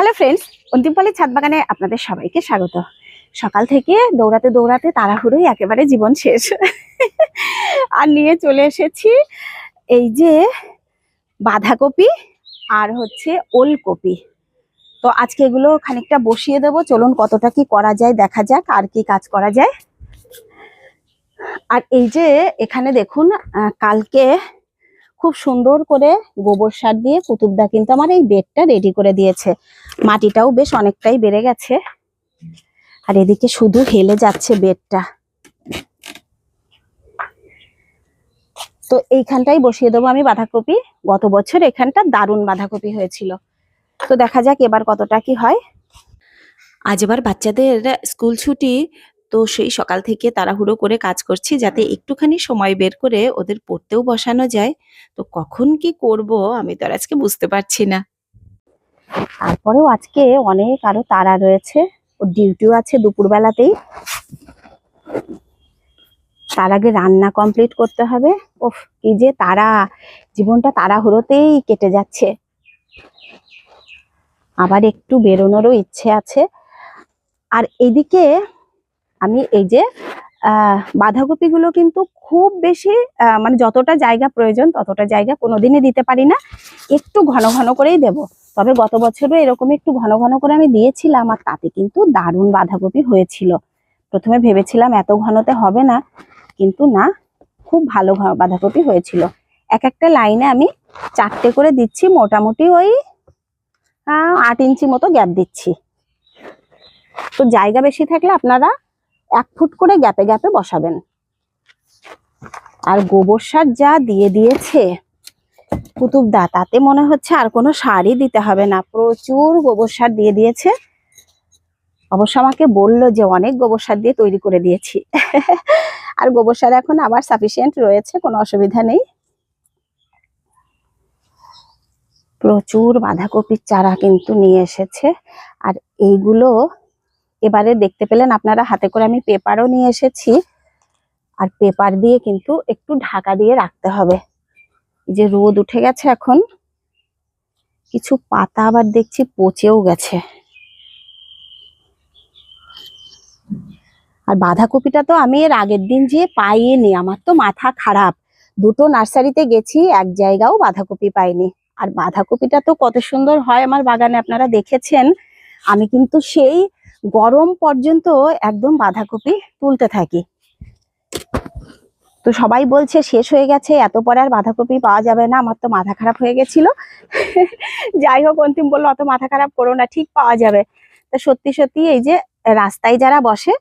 Hello friends অন্তিমপালের ছাদ বাগানে আপনাদের সবাইকে স্বাগত। সকাল থেকে দৌড়াতে দৌড়াতে তাড়াহুড়োই একেবারে জীবন শেষ। আর নিয়ে চলে এসেছি এই যে বাঁধাকপি আর হচ্ছে ওলকপি। তো আজকে এগুলো খানিকটা বসিয়ে দেবো। চলুন কতটা কি করা যায় দেখা যাক আর কি কাজ করা যায়। আর এই যে এখানে দেখুন কালকে খুব সুন্দর করে গোবর সার দিয়ে কুতুবদা কিন্তু আমার এই বেডটা রেডি করে দিয়েছে। মাটিটাও বেশ অনেকটাই বেড়ে গেছে। আর এদিকে শুধু হেলে যাচ্ছে বেডটা। তো এইখানটাই বসিয়ে দেবো আমি বাঁধাকপি। গত বছর এখানটা দারুণ বাঁধাকপি হয়েছিল। তো দেখা যাক এবার কতটা কি হয়। আজ এবার বাচ্চাদের স্কুল ছুটি তো সেই সকাল থেকে তাড়াহুড়ো করে কাজ করছি যাতে একটুখানি সময় বের করে ওদের পড়তেও বসানো যায়। তো কখন কি করব আমি তো আর আজকে বুঝতে পারছি না। তারপরেও আজকে অনেক আরও তারা রয়েছে। ওর ডিউটিও আছে দুপুরবেলাতেই। তার আগে রান্না কমপ্লিট করতে হবে। ওফ কি যে তারা জীবনটা তাড়াহুড়োতেই কেটে যাচ্ছে। আবার একটু বেরোনোরও ইচ্ছে আছে। আর এদিকে আমি এই যে বাঁধাকপিগুলো কিন্তু খুব বেশি মানে যতটা জায়গা প্রয়োজন ততটা জায়গা কোনোদিনই দিতে পারি না। একটু ঘন ঘন করেই দেব। তবে গত বছরও এরকম একটু ঘন ঘন করে আমি দিয়েছিলাম আর তাতে কিন্তু দারুণ বাঁধাকপি হয়েছিল। প্রথমে ভেবেছিলাম এত ঘনতে হবে না, কিন্তু না, খুব ভালো বাঁধাকপি হয়েছিল। এক একটা লাইনে আমি চারটে করে দিচ্ছি, মোটামুটি ওই আট ইঞ্চি মতো গ্যাপ দিচ্ছি। তো জায়গা বেশি থাকলে আপনারা এক ফুট করে গ্যাপে গ্যাপে বসাবেন। আর গোবর সার যা দিয়ে দিয়েছে কুতুবদা তাতে মনে হচ্ছে আর কোনো সারই দিতে হবে না। প্রচুর গোবর সার দিয়ে দিয়েছে। অবশ্য আমাকে বলল যে অনেক গোবর সার দিয়ে তৈরি করে দিয়েছি। আর গোবর সার এখন আবার সাফিসিয়েন্ট রয়েছে, কোনো অসুবিধা নেই। প্রচুর বাঁধাকপির চারা কিন্তু নিয়ে এসেছে। আর এইগুলো এবারে দেখতে পেলেন আপনারা, হাতে করে আমি পেপারও নিয়ে এসেছি। আর পেপার দিয়ে কিন্তু একটু ঢাকা দিয়ে রাখতে হবে। যে রোদ উঠে গেছে এখন, কিছু পাতা আবার দেখছি পচেও গেছে। আর বাঁধাকপিটা তো আমি এর আগের দিন যেয়ে পাইনি, আমার তো মাথা খারাপ। দুটো নার্সারিতে গেছি, এক জায়গাও বাঁধাকপি পাইনি। আর বাঁধাকপিটা তো কত সুন্দর হয় আমার বাগানে, আপনারা দেখেছেন। আমি কিন্তু সেই গরম পর্যন্ত একদম বাঁধাকপি তুলতে থাকি। তো সবাই বলছে, শেষ হয়ে গেছে, এত পরে আর বাঁধাকপি পাওয়া যাবে না, আমার তো মাথা খারাপ হয়ে গেছিল। যাই হোক, অন্তিম বলল, অত মাথা খারাপ করো না, ঠিক পাওয়া যাবে। তা সত্যি সত্যি এই যে রাস্তায় যারা বসে,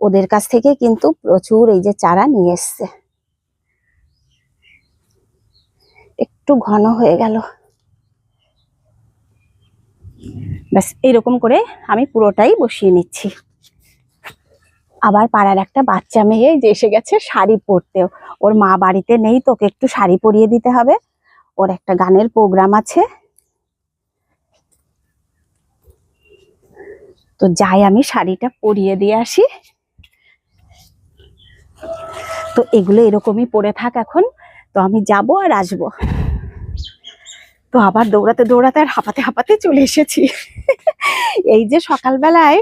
ওদের কাছ থেকে কিন্তু প্রচুর এই যে চারা নিয়ে এসছে। একটু ঘন হয়ে গেল। ব্যাস এইরকম করে আমি পুরোটাই বসিয়ে নিচ্ছি। আবার পাড়ার একটা বাচ্চা মেয়ে যে এসে গেছে শাড়ি পরতেও। ওর মা বাড়িতে নেই, তোকে একটু শাড়ি পরিয়ে দিতে হবে। ওর একটা গানের প্রোগ্রাম আছে। তো যাই, আমি শাড়িটা পরিয়ে দিয়ে আসি। তো এগুলো এরকমই পরে থাক এখন। তো আমি যাব আর আসব। তো আবার দৌড়াতে দৌড়াতে আর হাঁপাতে হাঁপাতে চলে এসেছি। এই যে সকালবেলায়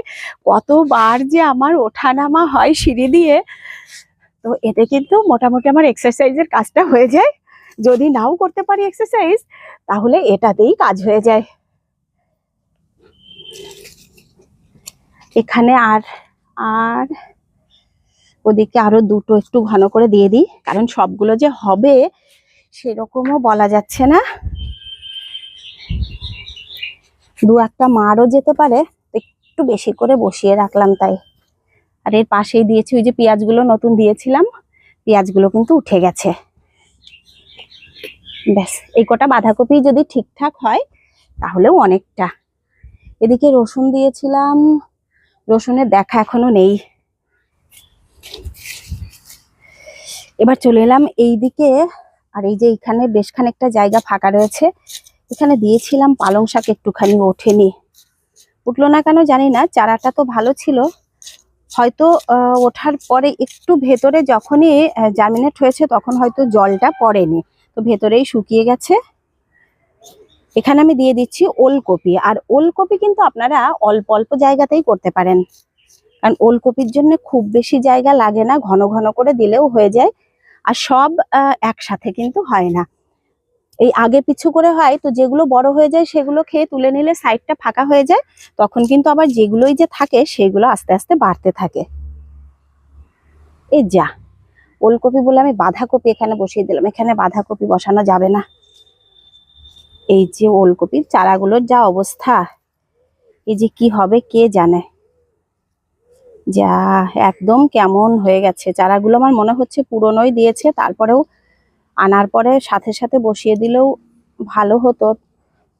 কতবার যে আমার ওঠানামা হয় সিঁড়ি দিয়ে, তো এতে কিন্তু মোটামুটি আমার এক্সারসাইজের কাজটা হয়ে যায়। যদি নাও করতে পারি এক্সারসাইজ তাহলে এটাতেই কাজ হয়ে যায়। এখানে আর আর ওদিকে আরও দুটো একটু ঘন করে দিয়ে দিই, কারণ সবগুলো যে হবে সেরকমও বলা যাচ্ছে না। দু একটা মারও যেতে পারে, একটু বেশি করে বসিয়ে রাখলাম তাই। আর এর পাশেই দিয়েছি ওই যে পেঁয়াজগুলো নতুন দিয়েছিলাম, পেঁয়াজগুলো কিন্তু উঠে গেছে। ব্যাস, এই কটা বাঁধাকপি যদি ঠিকঠাক হয়, তাহলেও অনেকটা। এদিকে রসুন দিয়েছিলাম, রসুনের দেখা এখনও নেই। এবার চলে এলাম এই দিকে আর এই যে এখানে বেশ খানিকটা জায়গা ফাঁকা রয়েছে এখানে দিয়েছিলাম পালং শাক একটুখানি ওঠেনি। উঠল না কেন জানি না, চারাটা তো ভালো ছিল। হয়তো ওঠার পরে একটু ভেতরে যখনই জার্মিনেট হয়েছে তখন হয়তো জলটা পড়েনি। তো ভেতরেই শুকিয়ে গেছে। এখানে আমি দিয়ে দিচ্ছি ওলকপি। আর ওলকপি কিন্তু আপনারা অল্প অল্প জায়গাতেই করতে পারেন। কারণ ওলকপির জন্য খুব বেশি জায়গা লাগে না, ঘন ঘন করে দিলেও হয়ে যায়। আর সব একসাথে কিন্তু হয় না। এই আগে পিছু করে হয়, তো যেগুলো বড় হয়ে যায় সেগুলো খেয়ে তুলে নিলে সাইডটা ফাঁকা হয়ে যায়, তখন কিন্তু আবার যেগুলোই যে থাকে সেগুলো আস্তে আস্তে বাড়তে থাকে। এ যা, ওলকপি বলে আমি বাঁধাকপি এখানে বসিয়ে দিলাম, এখানে বাঁধাকপি বসানো যাবে না। এই যে ওলকপির চারাগুলোর যা অবস্থা, এই যে কি হবে কে জানে? যা, একদম কেমন হয়ে গেছে, চারাগুলো আমার মনে হচ্ছে পুরনোই দিয়েছে, তারপরেও আনার পরে সাথে সাথে বসিয়ে দিলেও ভালো হতো।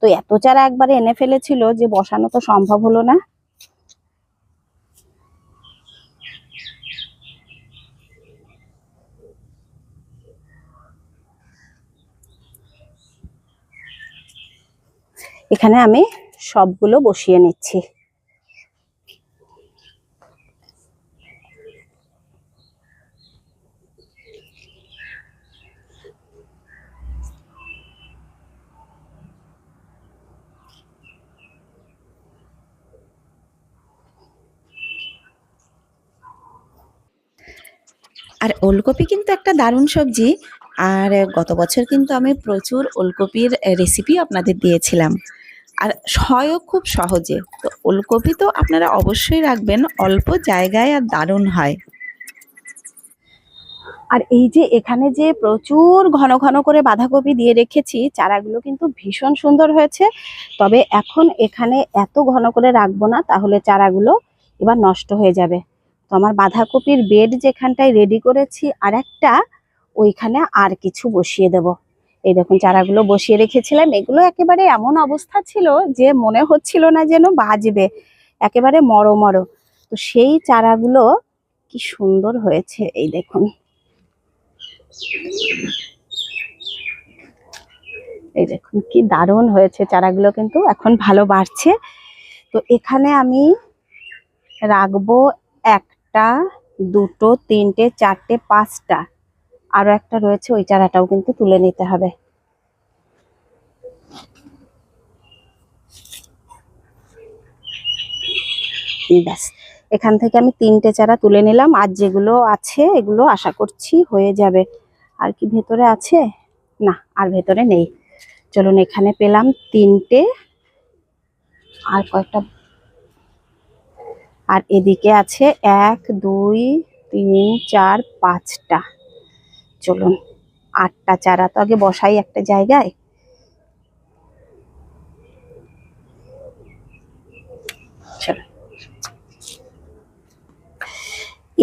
তো এত চারা একবারে এনে ফেলেছিল যে বসানো তো সম্ভব হলো না। এখানে আমি সবগুলো বসিয়ে নিচ্ছি আর ওলকপি কিন্তু একটা দারুণ সবজি। আর গত বছর কিন্তু আমি প্রচুর ওলকপির রেসিপি আপনাদের দিয়েছিলাম। আর হয়ও খুব সহজে। তো ওলকপি তো আপনারা অবশ্যই রাখবেন, অল্প জায়গায় আর দারুণ হয়। আর এই যে এখানে যে প্রচুর ঘন ঘন করে বাঁধাকপি দিয়ে রেখেছি, চারাগুলো কিন্তু ভীষণ সুন্দর হয়েছে। তবে এখন এখানে এত ঘন করে রাখব না, তাহলে চারাগুলো এবার নষ্ট হয়ে যাবে। তো আমার বাঁধাকপির বেড যেখানটায় রেডি করেছি, আর একটা ওইখানে আর কিছু বসিয়ে দেব। এই দেখুন, চারাগুলো বসিয়ে রেখেছিলাম। এগুলো একেবারে এমন অবস্থা ছিল যে মনে হচ্ছিল না যেন বাজবে, একেবারে মরো মরো তো সেই চারাগুলো কি সুন্দর হয়েছে, এই দেখুন। এই দেখুন, কি দারুণ হয়েছে চারাগুলো কিন্তু, এখন ভালো বাড়ছে। তো এখানে আমি রাখব একটা, দুটো, তিনটে, চারটে, পাঁচটা। আরও একটা রয়েছে, ওই চারাটাও কিন্তু তুলে নিতে হবে। ব্যাস, এখান থেকে আমি তিনটে চারা তুলে নিলাম। আর যেগুলো আছে, এগুলো আশা করছি হয়ে যাবে। আর কি ভেতরে আছে? না, আর ভেতরে নেই। চলুন, এখানে পেলাম তিনটে। আর কয়েকটা আর এদিকে আছে এক, দুই, তিন, চার, পাঁচটা। চলুন, আটটা চারা তো আগে বসাই একটা জায়গায়।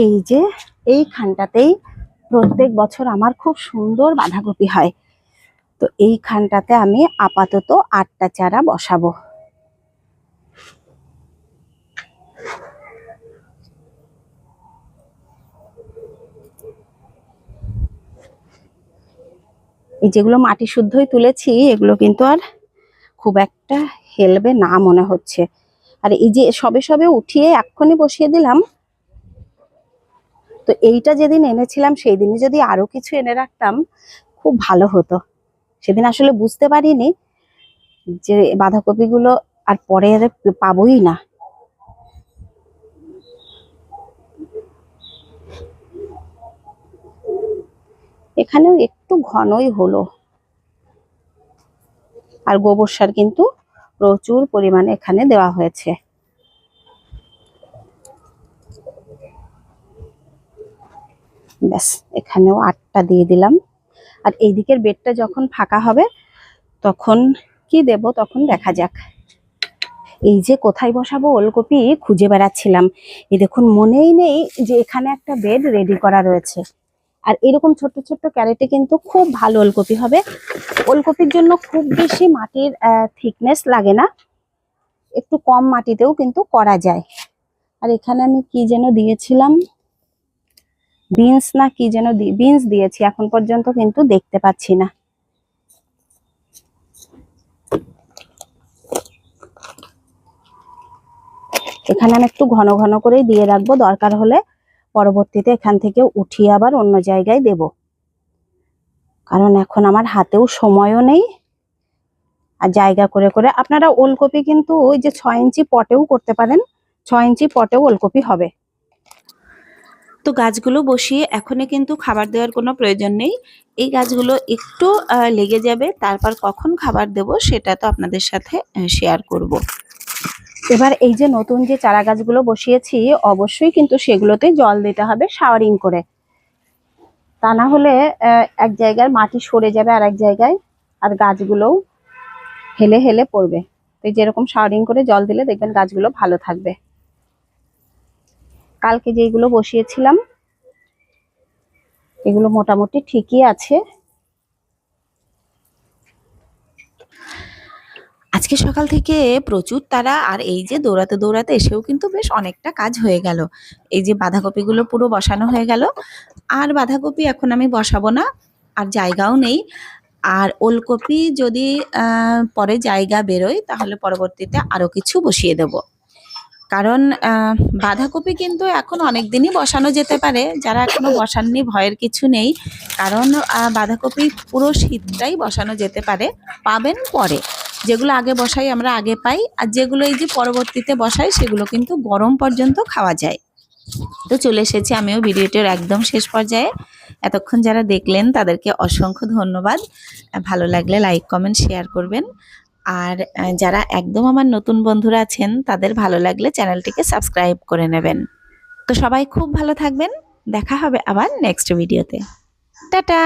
এই যে এইখানটাতেই প্রত্যেক বছর আমার খুব সুন্দর বাঁধাকপি হয়। তো এইখানটাতে আমি আপাতত আটটা চারা বসাবো। এই যেগুলো মাটি শুদ্ধই তুলেছি, এগুলো কিন্তু আর খুব একটা হেলবে না মনে হচ্ছে। আর এই যে সবে সবে উঠিয়ে এক্ষুনি বসিয়ে দিলাম। তো এইটা যেদিন এনেছিলাম সেই দিনই যদি আরও কিছু এনে রাখতাম, খুব ভালো হতো। সেদিন আসলে বুঝতে পারিনি যে বাঁধাকপিগুলো আর পরে পাবোই না। এখানেও একটু ঘনই হলো। আর গোবর সার কিন্তু প্রচুর পরিমাণে এখানে দেওয়া হয়েছে। ব্যাস, এখানেও আটটা দিয়ে দিলাম। আর এই দিকের বেডটা যখন ফাঁকা হবে, তখন কি দেব তখন দেখা যাক। এই যে কোথায় বসাবো ওলকপি, খুঁজে বেড়াচ্ছিলাম। এই দেখুন, মনেই নেই যে এখানে একটা বেড রেডি করা রয়েছে। আর এরকম ছোট্ট ছোট্ট ক্যারেটে কিন্তু খুব ভালো ওলকপি হবে। ওলকপির জন্য খুব বেশি মাটির থিকনেস লাগে না। একটু কম মাটিতেও কিন্তু করা যায়। আর এখানে আমি কি যেন দিয়েছিলাম? বিনস না কি যেন বিনস দিয়েছি, এখন পর্যন্ত কিন্তু দেখতে পাচ্ছি না। এখানে আমি একটু ঘন ঘন করেই দিয়ে রাখব, দরকার হলে পরবর্তীতে এখান থেকে উঠিয়ে আবার অন্য জায়গায় দেব। কারণ এখন আমার হাতেও সময়ও নেই। আর জায়গা করে করে আপনারা ওলকপি কিন্তু ওই যে ছয় ইঞ্চি পটেও করতে পারেন। ছয় ইঞ্চি পটেও ওলকপি হবে। তো গাছগুলো বসিয়ে এখনই কিন্তু খাবার দেওয়ার কোনো প্রয়োজন নেই। এই গাছগুলো একটু লেগে যাবে, তারপর কখন খাবার দেব সেটা তো আপনাদের সাথে শেয়ার করব। এবার এই যে নতুন যে চারা গাছগুলো বসিয়েছি, অবশ্যই কিন্তু সেগুলোতে জল দিতে হবে, শাওয়ারিং করে। তা না হলে এক জায়গায় মাটি সরে যাবে আর এক জায়গায়, আর গাছগুলোও হেলে হেলে পড়বে। তো যেরকম শাওয়ারিং করে জল দিলে দেখবেন গাছগুলো ভালো থাকবে। কালকে যেগুলো বসিয়েছিলাম, এগুলো মোটামুটি ঠিকই আছে। আজকে সকাল থেকে প্রচুর তারা আর এই যে দৌড়াতে দৌড়াতে এসেও কিন্তু বেশ অনেকটা কাজ হয়ে গেল। এই যে বাঁধাকপিগুলো পুরো বসানো হয়ে গেল। আর বাঁধাকপি এখন আমি বসাবো না, আর জায়গাও নেই। আর ওলকপি যদি পরে জায়গা বেরোয়, তাহলে পরবর্তীতে আরও কিছু বসিয়ে দেব। কারণ বাঁধাকপি কিন্তু এখন অনেক দিনই বসানো যেতে পারে। যারা এখনও বসাননি, ভয়ের কিছু নেই। কারণ বাঁধাকপি পুরো শীতটাই বসানো যেতে পারে। পাবেন পরে। যেগুলো আগে বসাই, আমরা আগে পাই। আর যেগুলো এই যে পরবর্তীতে বসাই, সেগুলো কিন্তু গরম পর্যন্ত খাওয়া যায়। তো চলে এসেছি আমিও ভিডিওটির একদম শেষ পর্যায়ে। এতক্ষণ যারা দেখলেন, তাদেরকে অসংখ্য ধন্যবাদ। ভালো লাগলে লাইক, কমেন্ট, শেয়ার করবেন। আর যারা একদম আমার নতুন বন্ধুরা আছেন, তাদের ভালো লাগলে চ্যানেলটিকে সাবস্ক্রাইব করে নেবেন। তো সবাই খুব ভালো থাকবেন। দেখা হবে আবার নেক্সট ভিডিওতে। টাটা!